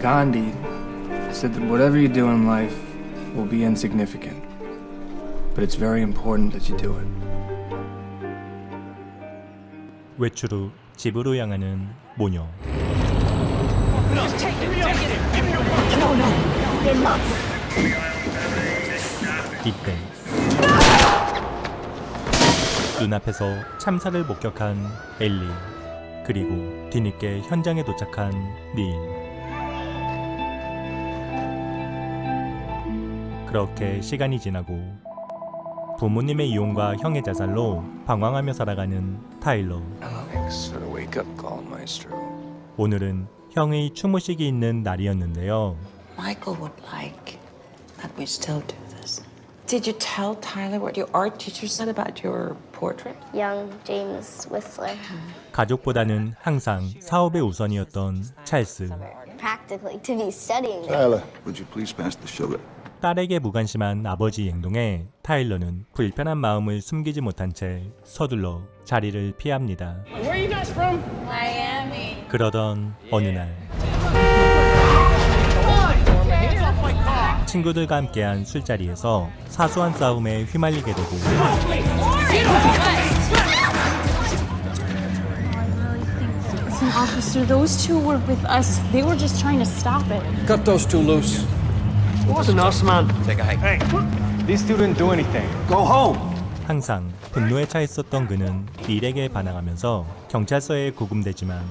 Gandhi said that whatever you do in life will be insignificant, but it's very important that you do it. 외출 후 집으로 향하는 모녀. 이때 눈앞에서 참사를 목격한 엘리 그리고 뒤늦게 현장에 도착한 닐 그렇게 시간이 지나고 부모님의 이혼과 형의 자살로 방황하며 살아가는 타일러. 오늘은 형의 추모식이 있는 날이었는데요 Michael would like that we still do this. Did you tell Tyler what your art teacher said about your portrait? young James Whistler. 가족보다는 항상 사업의 우선이었던 찰스 Practically to be studying. Tyler, would you please pass the sugar? 딸에게 무관심한 아버지 행동에 타일러는 불편한 마음을 숨기지 못한 채 서둘러 자리를 피합니다. 그러던 어느 날 친구들과 함께한 술자리에서 사소한 싸움에 휘말리게 되고 Listen, officer, those two were with us. They were just trying to stop it. Cut those two loose. Wasn't us, man. Take a hike. Hey, these two didn't do anything. Go home. 항상 분노에 차 있었던 그는 일에게 반항하면서 경찰서에 구금되지만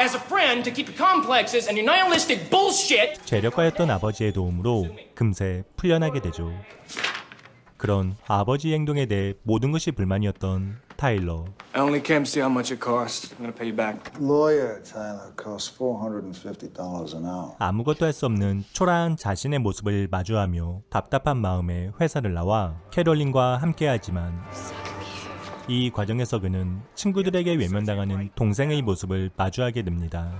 as a friend to keep your complexes and your nihilistic bullshit. 죄력가였던 아버지의 도움으로 금세 풀려나게 되죠. 그런 아버지 행동에 대해 모든 것이 불만이었던 타일러. I only came to see how much it cost. I'm gonna pay you back. Lawyer, Tyler, costs $450 an hour. 아무것도 할 수 없는 초라한 자신의 모습을 마주하며 답답한 마음에 회사를 나와 캐롤린과 함께하지만 이 과정에서 그는 친구들에게 외면당하는 동생의 모습을 마주하게 됩니다.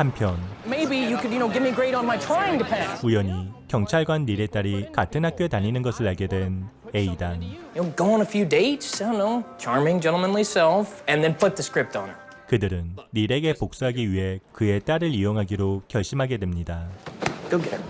한편 Maybe you could, you know, give me a grade on my trying to pass. 우연히 경찰관 닐의 딸이 같은 학교에 다니는 것을 알게 된 A단. You know, go on a few dates. I don't know, charming, gentlemanly self, and then flip the script on her. 그들은 닐에게 복수하기 위해 그의 딸을 이용하기로 결심하게 됩니다. Go get her.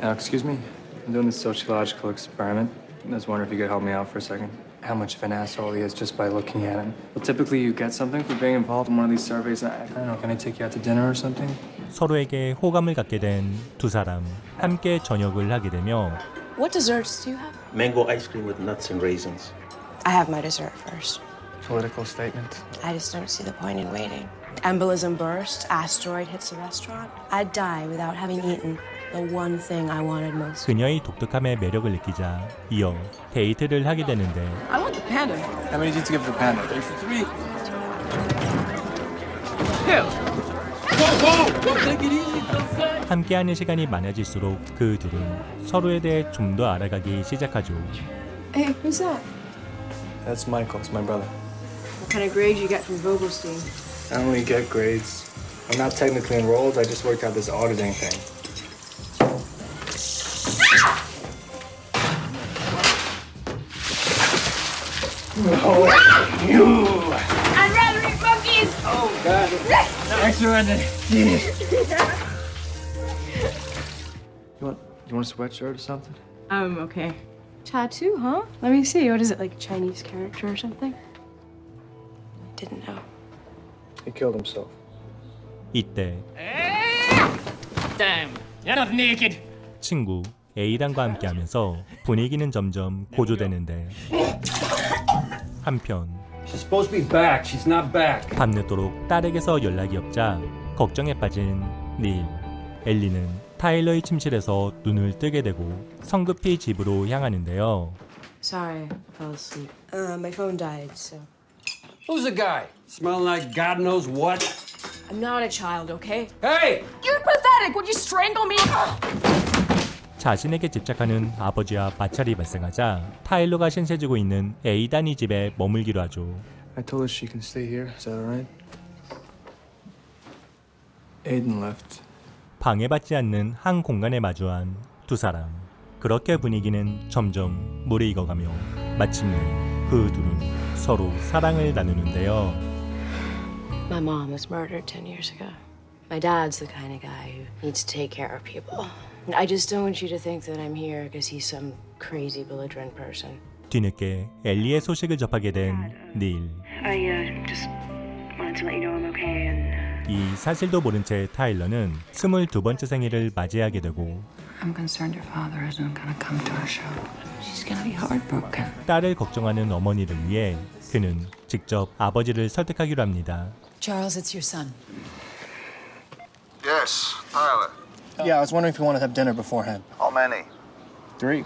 Uh, excuse me? I'm doing this sociological experiment. I was wondering if you could help me out for a second. How much of an asshole he is just by looking at him. Well, typically you get something for being involved in one of these surveys. I, I don't know, can I take you out to dinner or something? 서로에게 호감을 갖게 된 두 사람 함께 저녁을 하게 되며 What desserts do you have? Mango ice cream with nuts and raisins. I have my dessert first. Political statement. I just don't see the point in waiting. Embolism burst, asteroid hits the restaurant. I'd die without having eaten The one thing I wanted most. 그녀의 독특함에 매력을 느끼자 이어 데이트를 하게 되는데 I want the panda. How many did you give the panda? Three for three. 함께하는 시간이 많아질수록 그 둘은 서로에 대해 좀 더 알아가기 시작하죠. Hey, who's that? That's Michael. It's my brother. What kind of grade you get from Vogelstein? I only get grades. I'm not technically enrolled. I just worked out this auditing thing. You want you want a sweatshirt or something? Um, okay. Tattoo, huh? Let me see. What is it, like Chinese character or something? Didn't know. He killed himself. 이때 Damn, you're not naked. 친구 A단과 함께하면서 분위기는 점점 고조되는데 한편 She's supposed to be back. She's not back. 밤늦도록 딸에게서 연락이 없자 걱정에 빠진 닐 엘리는 타일러의 침실에서 눈을 뜨게 되고 성급히 집으로 향하는데요. Sorry, I fell asleep. Uh, my phone died, so. Who's the guy? Smelling like God knows what? I'm not a child, okay? Hey! You're pathetic! Would you strangle me? 자신에게 집착하는 아버지와 마찰이 발생하자 타일러가 신세지고 있는 A단이 집에 머물기로 하죠. I told her she can stay here. Is that alright? Aiden left. 방해받지 않는 한 공간에 마주한 두 사람. 그렇게 분위기는 점점 무르익어가며 마침내 그 둘은 서로 사랑을 나누는데요. My mom was murdered 10 years ago. My dad's the kind of guy who needs to take care of people. I just don't want you to think that I'm here because he's some crazy belligerent person. 뒤늦게 엘리의 소식을 접하게 된 닐. I uh, just wanted to let you know I'm okay and 이 사실도 모른 채 타일러는 22번째 생일을 맞이하게 되고 I'm concerned your father isn't gonna come to our show. She's gonna be heartbroken. 딸을 걱정하는 어머니를 위해 그는 직접 아버지를 설득하기로 합니다. Charles, it's your son. Yes, Tyler. Yeah, I was wondering if you wanted to have dinner beforehand. How many? Three.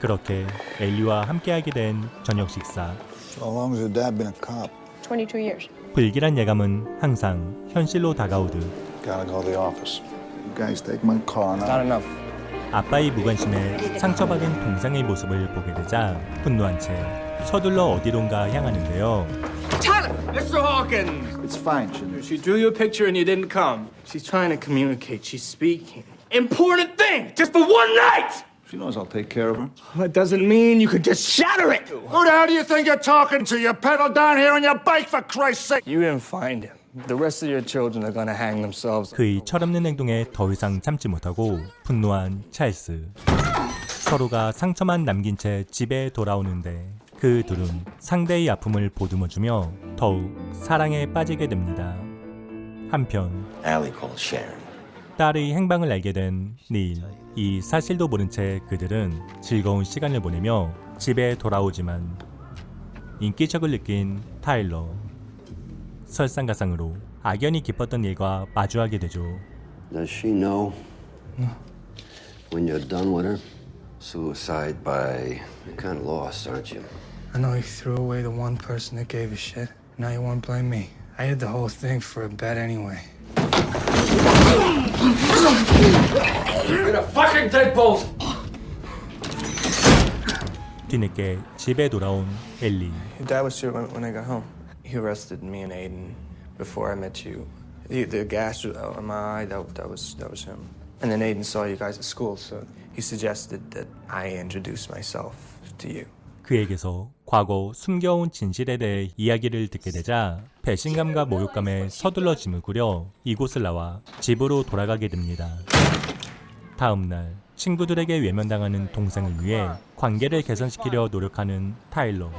그렇게 엘리와 함께하게 된 저녁 식사. So how long has your dad been a cop? 22 years. 불길한 예감은 항상 현실로 다가오듯 Gotta go to the office. You guys take my car now. Not enough. 아빠의 무관심에 상처받은 동생의 모습을 보게 되자 분노한 채 서둘러 어디론가 향하는데요. Tyler! Mr. Hawkins! It's fine, Jimmy. She drew you a picture and you didn't come. She's trying to communicate. She's speaking. Important thing! Just for one night! She knows I'll take care of her. That doesn't mean you could just shatter it! Who the hell do you think you're talking to? You pedal down here on your bike, for Christ's sake! You didn't find him. The rest of your children are gonna hang themselves. 그의 철없는 행동에 더 이상 참지 못하고 분노한 찰스. 서로가 상처만 남긴 채 집에 돌아오는데 그 둘은 상대의 아픔을 보듬어주며 더욱 사랑에 빠지게 됩니다. 한편 Allie called Sharon. 딸의 행방을 알게 된 닐. 이 사실도 모른 채 그들은 즐거운 시간을 보내며 집에 돌아오지만 인기척을 느낀 타일러. 설상가상으로 악연이 깊었던 일과 마주하게 되죠. Does she know when you're done with her? Suicide by you're kind of lost, aren't you? I know you threw away the one person that gave a shit. Now you want to blame me. I had the whole thing for a bet anyway. You're a fucking deadbolt! 뒤늦게 집에 돌아온 엘리. Your dad was here when, when I got home. He arrested me and Aiden before I met you. The, the gas on my eye, that, that was that was him. And then Aiden saw you guys at school, so he suggested that I introduce myself to you. 그에게서 과거 숨겨온 진실에 대해 이야기를 듣게 되자 배신감과 모욕감에 서둘러 짐을 꾸려 이곳을 나와 집으로 돌아가게 됩니다. 다음 날 친구들에게 외면당하는 동생을 위해 관계를 개선시키려 노력하는 타일러.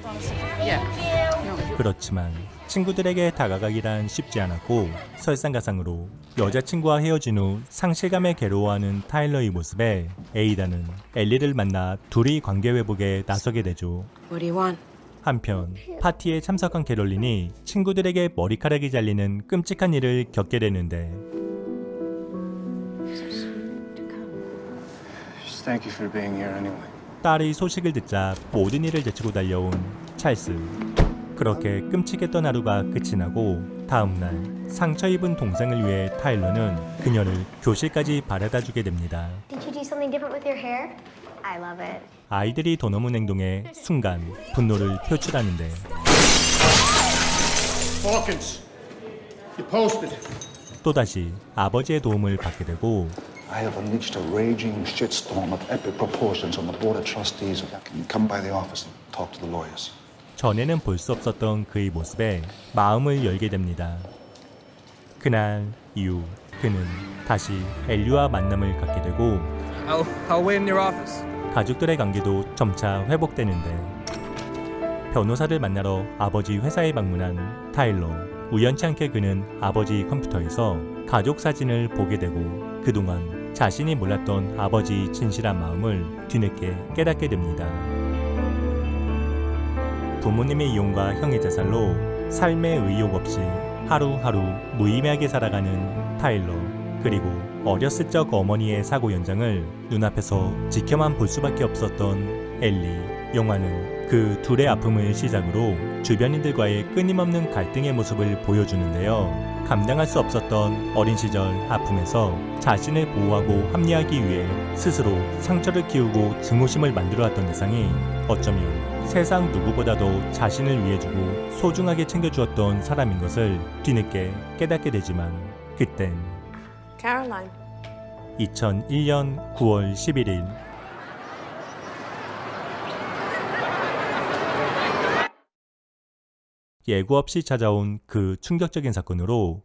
그렇지만 친구들에게 다가가기란 쉽지 않았고 설상가상으로 여자친구와 헤어진 후 상실감에 괴로워하는 타일러의 모습에 에이다는 엘리를 만나 둘이 관계 회복에 나서게 되죠. What do you want? 한편 파티에 참석한 캐롤린이 친구들에게 머리카락이 잘리는 끔찍한 일을 겪게 되는데 Just thank you for being here anyway. 딸의 소식을 듣자 모든 일을 제치고 달려온 찰스. 그렇게 끔찍했던 하루가 끝이 나고 다음 날 상처 입은 동생을 위해 타일러는 그녀를 교실까지 바래다 주게 됩니다. Did you do something different with your hair? I love it. 아이들이 도넘은 행동에 순간 분노를 표출하는데 Hawkins, you posted. 또다시 아버지의 도움을 받게 되고 I have unleashed a raging shitstorm of epic proportions on the Board of Trustees. Can you come by the office and talk to the lawyers? 전에는 볼 수 없었던 그의 모습에 마음을 열게 됩니다. 그날 이후 그는 다시 엘리와 만남을 갖게 되고. 가족들의 관계도 점차 회복되는데 변호사를 만나러 아버지 회사에 방문한 타일러 우연치 않게 그는 아버지 컴퓨터에서 가족 사진을 보게 되고 그동안 자신이 몰랐던 아버지의 진실한 마음을 뒤늦게 깨닫게 됩니다. 부모님의 이혼과 형의 자살로 삶의 의욕 없이 하루하루 무의미하게 살아가는 타일러 그리고 어렸을 적 어머니의 사고 현장을 눈앞에서 지켜만 볼 수밖에 없었던 엘리 영화는 그 둘의 아픔을 시작으로 주변인들과의 끊임없는 갈등의 모습을 보여주는데요. 감당할 수 없었던 어린 시절 아픔에서 자신을 보호하고 합리하기 위해 스스로 상처를 키우고 증오심을 만들어왔던 대상이 어쩌면 세상 누구보다도 자신을 위해주고 소중하게 챙겨주었던 사람인 것을 뒤늦게 깨닫게 되지만 그땐 Caroline. 2001년 9월 11일 예고 없이 찾아온 그 충격적인 사건으로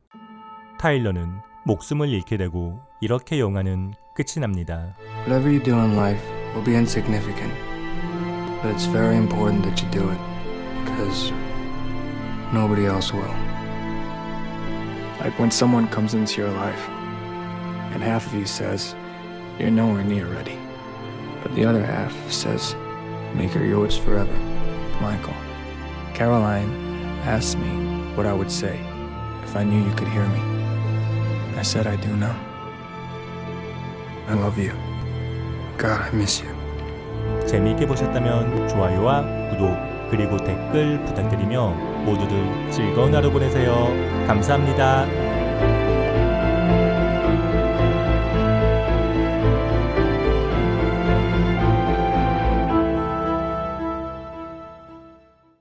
타일러는 목숨을 잃게 되고 이렇게 영화는 끝이 납니다. Whatever you do in life will be insignificant, but it's very important that you do it because nobody else will. Like when someone comes into your life and half of you says, You're nowhere near ready, but the other half says, Make her yours forever. Michael, Caroline asked me what I would say if I knew you could hear me. I said, I do now. I love you. God, I miss you. 재미있게 보셨다면 좋아요와 구독 그리고 댓글 부탁드리며 모두들 즐거운 하루 보내세요. 감사합니다.